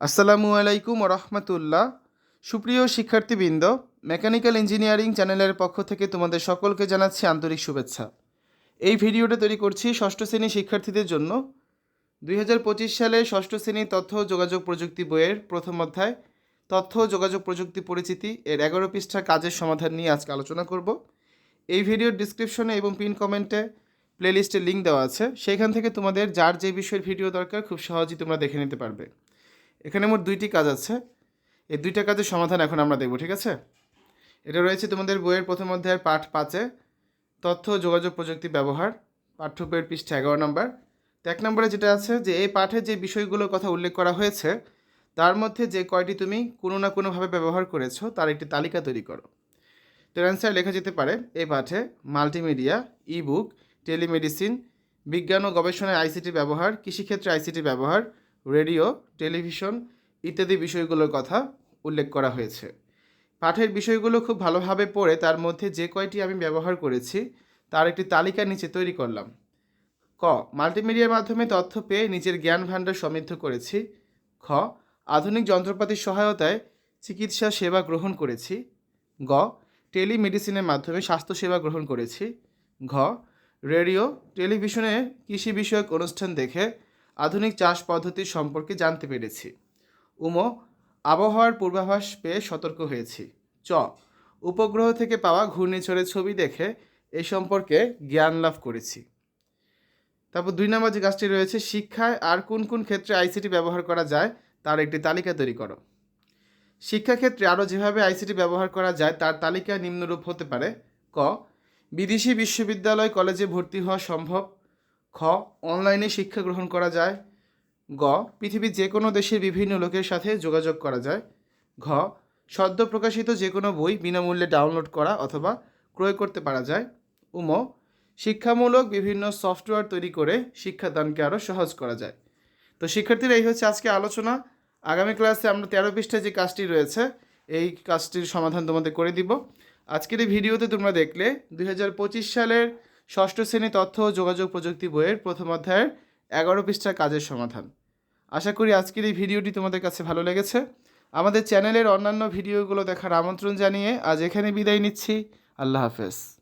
আসসালামু আলাইকুম রহমতুল্লাহ। সুপ্রিয় শিক্ষার্থীবৃন্দ, মেকানিক্যাল ইঞ্জিনিয়ারিং চ্যানেলের পক্ষ থেকে তোমাদের সকলকে জানাচ্ছি আন্তরিক শুভেচ্ছা। এই ভিডিওটা তৈরি করছি ষষ্ঠ শ্রেণি শিক্ষার্থীদের জন্য। দুই হাজার পঁচিশ সালে ষষ্ঠ শ্রেণি তথ্য যোগাযোগ প্রযুক্তি বইয়ের প্রথম অধ্যায়, তথ্য যোগাযোগ প্রযুক্তি পরিচিতি এর এগারো পৃষ্ঠা কাজের সমাধান নিয়ে আজকে আলোচনা করব। এই ভিডিওর ডিসক্রিপশনে এবং পিন কমেন্টে প্লেলিস্টের লিঙ্ক দেওয়া আছে। সেইখান থেকে তোমাদের যার যে বিষয়ের ভিডিও দরকার, খুব সহজেই তোমরা দেখে নিতে পারবে। এখানে মোট দুইটি কাজ আছে। এই দুইটা কাজের সমাধান এখন আমরা দেখব, ঠিক আছে? এটা রয়েছে তোমাদের বইয়ের প্রথম অধ্যায়ের পাঠ পাঁচে, তথ্য যোগাযোগ প্রযুক্তি ব্যবহার পাঠ্য বইয়ের পৃষ্ঠা এগারো নম্বর। তো এক নম্বরে যেটা আছে যে, এই পাঠে যে বিষয়গুলোর কথা উল্লেখ করা হয়েছে, তার মধ্যে যে কয়টি তুমি কোনো না কোনোভাবে ব্যবহার করেছ, তার একটি তালিকা তৈরি করো। তো অ্যান্সার লেখা যেতে পারে, এই পাঠে মাল্টিমিডিয়া ই বুক টেলিমেডিসিন, বিজ্ঞান ও গবেষণায় আইসিটি ব্যবহার, কৃষিক্ষেত্রে আইসিটি ব্যবহার রেডিও, টেলিভিশন ইত্যাদি বিষয়গুলোর কথা উল্লেখ করা হয়েছে। পাঠের বিষয়গুলো খুব ভালোভাবে পড়ে তার মধ্যে যে কয়টি আমি ব্যবহার করেছি তার একটি তালিকা নিচে তৈরি করলাম। ক, মাল্টিমিডিয়ার মাধ্যমে তথ্য পেয়ে নিজের জ্ঞান ভাণ্ডার সমৃদ্ধ করেছি। খ, আধুনিক যন্ত্রপাতির সহায়তায় চিকিৎসা সেবা গ্রহণ করেছি। গ, টেলিমেডিসিনের মাধ্যমে স্বাস্থ্যসেবা গ্রহণ করেছি। ঘ, রেডিও, টেলিভিশনে কৃষি বিষয়ক অনুষ্ঠান দেখে আধুনিক চাষ পদ্ধতি সম্পর্কে জানতে পেরেছি। উম, আবহাওয়ার পূর্বাভাস পেয়ে সতর্ক হয়েছি। চ, উপগ্রহ থেকে পাওয়া ঘূর্ণিঝড়ের ছবি দেখে এই সম্পর্কে জ্ঞান লাভ করেছি। তারপর দুই নম্বর যে কাজটি রয়েছে, শিক্ষায় আর কোন কোন ক্ষেত্রে আইসিটি ব্যবহার করা যায়, তার একটি তালিকা তৈরি করো। শিক্ষাক্ষেত্রে আরও যেভাবে আইসিটি ব্যবহার করা যায়, তার তালিকা নিম্নরূপ হতে পারে। ক, বিদেশি বিশ্ববিদ্যালয় কলেজে ভর্তি হওয়া সম্ভব খ, অনলাইনে শিক্ষা গ্রহণ করা যায়। গ, পৃথিবীর যে কোনো দেশের বিভিন্ন লোকের সাথে যোগাযোগ করা যায়। ঘ, সদ্য প্রকাশিত যে কোনো বই বিনামূল্যে ডাউনলোড করা অথবা ক্রয় করতে পারা যায়। উম শিক্ষামূলক বিভিন্ন সফটওয়্যার তৈরি করে শিক্ষাদানকে আরও সহজ করা যায়। তো শিক্ষার্থীরা, এই হচ্ছে আজকে আলোচনা। আগামী ক্লাসে আমরা তেরো পৃষ্ঠায় যে কাজটি রয়েছে, এই কাজটির সমাধান তোমাদের করে দিব। আজকের এই ভিডিওতে তোমরা দেখলে দুই হাজার পঁচিশ সালের ষষ্ঠ শ্রেণি তথ্য ও যোগাযোগ প্রযুক্তি বইয়ের প্রথম অধ্যায়ের এগারো পৃষ্ঠার কাজের সমাধান। আশা করি আজকের এই ভিডিওটি তোমাদের কাছে ভালো লেগেছে। আমাদের চ্যানেলের অন্যান্য ভিডিওগুলো দেখার আমন্ত্রণ জানিয়ে আজ এখানে বিদায় নিচ্ছি। আল্লাহ হাফেজ।